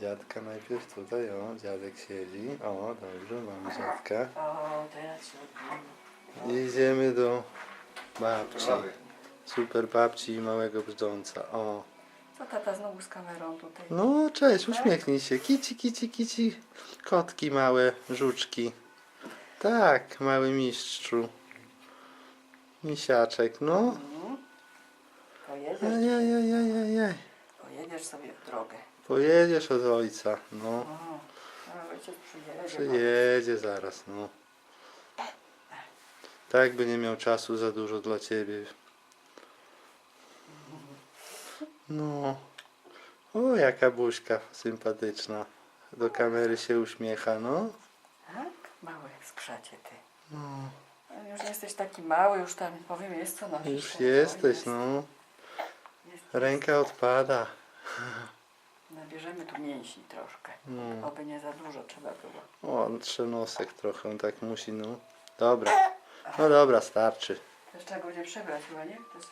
Dziadka najpierw tutaj, o, dziadek siedzi. O, dobrze, mamy dziadka. O, teraz odmieni. Idziemy do babci. Super babci i małego brzdąca. O. Co tata znowu z kamerą tutaj? No, cześć, uśmiechnij się. Kici, kici, kici. Kotki małe, żuczki. Tak, mały mistrzu. Misiaczek, no. Mhm. Pojedziesz, Ajajajajajaj. Pojedziesz sobie w drogę. Pojedziesz od ojca, no. O, a ojciec przyjedzie. Przyjedzie zaraz, no. Tak by nie miał czasu za dużo dla ciebie. No. O, jaka buźka sympatyczna. Do kamery się uśmiecha, no. Tak? Mały skrzacie ty. no. Ale Już jesteś taki mały, już tam powiem jest co nosisz. Już jesteś, jest, no. Jest, Ręka odpada. Nabierzemy tu mięśni troszkę. No. Oby nie za dużo trzeba było. O, trzenosek trochę, on tak musi, no. Dobra. No dobra, starczy. Trzeba go będzie przebrać chyba, nie? To jest.